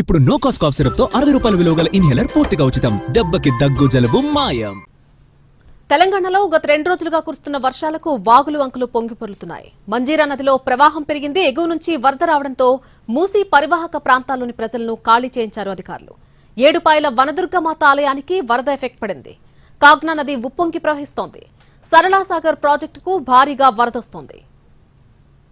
ఇప్పుడు no cost cough సిరప్తో అరవై రూపాయల విలువ గల ఇన్హేలర్ పూర్తిగా ఉచితం. దెబ్బకి దగ్గు జలుబు మాయం. తెలంగాణలో గత రెండు రోజులుగా కురుస్తున్న వర్షాలకు వాగులు వంకలు పొంగిపొరులుతున్నాయి మంజీరా నదిలో ప్రవాహం పెరిగింది. ఎగువ నుంచి వరద రావడంతో మూసీ పరివాహక ప్రాంతాల్లోని ప్రజలను ఖాళీ చేయించారు అధికారులు. ఏడుపాయల వనదుర్గమాత ఆలయానికి వరద ఎఫెక్ట్ పడింది. కాగ్నా నది ఉప్పొంగి ప్రవహిస్తోంది. సరళాసాగర్ ప్రాజెక్టుకు భారీగా వరదొస్తోంది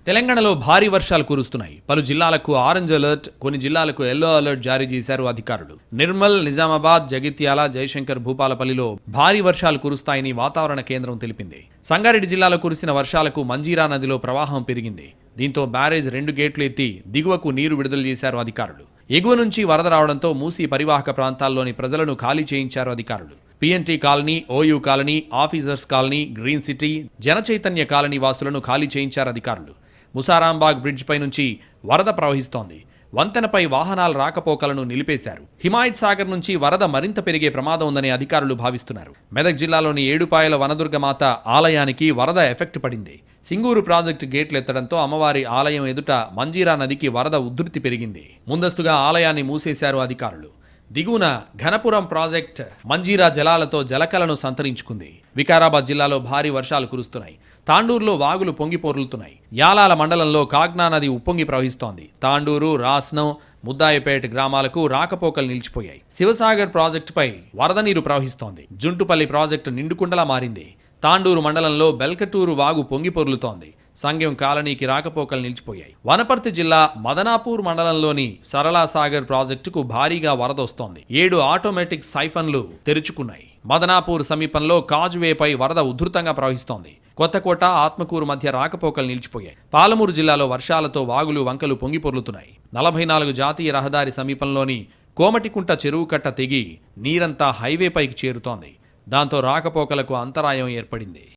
తెలంగాణలో భారీ వర్షాలు కురుస్తున్నాయి. పలు జిల్లాలకు ఆరెంజ్ అలర్ట్ కొన్ని జిల్లాలకు ఎల్లో అలర్ట్ జారీ చేశారు అధికారులు. నిర్మల్ నిజామాబాద్ జగిత్యాల జయశంకర్ భూపాలపల్లిలో భారీ వర్షాలు కురుస్తాయని వాతావరణ కేంద్రం తెలిపింది. సంగారెడ్డి జిల్లాలో కురిసిన వర్షాలకు మంజీరా నదిలో ప్రవాహం పెరిగింది. దీంతో బ్యారేజ్ రెండు గేట్లు ఎత్తి దిగువకు నీరు విడుదల చేశారు అధికారులు. ఎగువ నుంచి వరద రావడంతో మూసీ పరివాహక ప్రాంతాల్లోని ప్రజలను ఖాళీ చేయించారు అధికారులు. P N T colony O U colony officers colony green city Janachaitanya colony వాసులను ఖాళీ చేయించారు అధికారులు. ముసారాంబాగ్ బ్రిడ్జ్పై నుంచి వరద ప్రవహిస్తోంది. వంతెనపై వాహనాల రాకపోకలను నిలిపేశారు. హిమాయత్ సాగర్ నుంచి వరద మరింత పెరిగే ప్రమాదం ఉందని అధికారులు భావిస్తున్నారు. మెదక్ జిల్లాలోని ఏడుపాయల వనదుర్గమాత ఆలయానికి వరద ఎఫెక్ట్ పడింది. సింగూరు ప్రాజెక్టు గేట్లు ఎత్తడంతో అమ్మవారి ఆలయం ఎదుట మంజీరా నదికి వరద ఉధృతి పెరిగింది. ముందస్తుగా ఆలయాన్ని మూసేశారు అధికారులు. దిగువన ఘనపురం ప్రాజెక్ట్ మంజీరా జలాలతో జలకలను సంతరించుకుంది. వికారాబాద్ జిల్లాలో భారీ వర్షాలు కురుస్తున్నాయి. తాండూరులో వాగులు పొంగి పొర్లుతున్నాయి యాలాల మండలంలో కాగ్నా నది ఉప్పొంగి ప్రవహిస్తోంది. తాండూరు రాస్నం ముద్దాయపేట గ్రామాలకు రాకపోకలు నిలిచిపోయాయి. శివసాగర్ ప్రాజెక్టుపై వరద నీరు ప్రవహిస్తోంది. జుంటుపల్లి ప్రాజెక్టు నిండుకుండలా మారింది. తాండూరు మండలంలో బెల్కటూరు వాగు పొంగి పొర్లుతోంది సంఘం కాలనీకి రాకపోకలు నిలిచిపోయాయి. వనపర్తి జిల్లా మదనాపూర్ మండలంలోని సరళాసాగర్ ప్రాజెక్టుకు భారీగా వరద వస్తోంది. ఏడు ఆటోమేటిక్ సైఫన్లు తెరుచుకున్నాయి. మదనాపూర్ సమీపంలో కాజువేపై వరద ఉధృతంగా ప్రవహిస్తోంది. కొత్తకోట ఆత్మకూరు మధ్య రాకపోకలు నిలిచిపోయాయి. పాలమూరు జిల్లాలో వర్షాలతో వాగులు వంకలు పొంగిపొర్లుతున్నాయి. నలభై నాలుగు జాతీయ రహదారి సమీపంలోని కోమటికుంట చెరువు కట్ట తెగి నీరంతా హైవేపైకి చేరుతోంది. దాంతో రాకపోకలకు అంతరాయం ఏర్పడింది.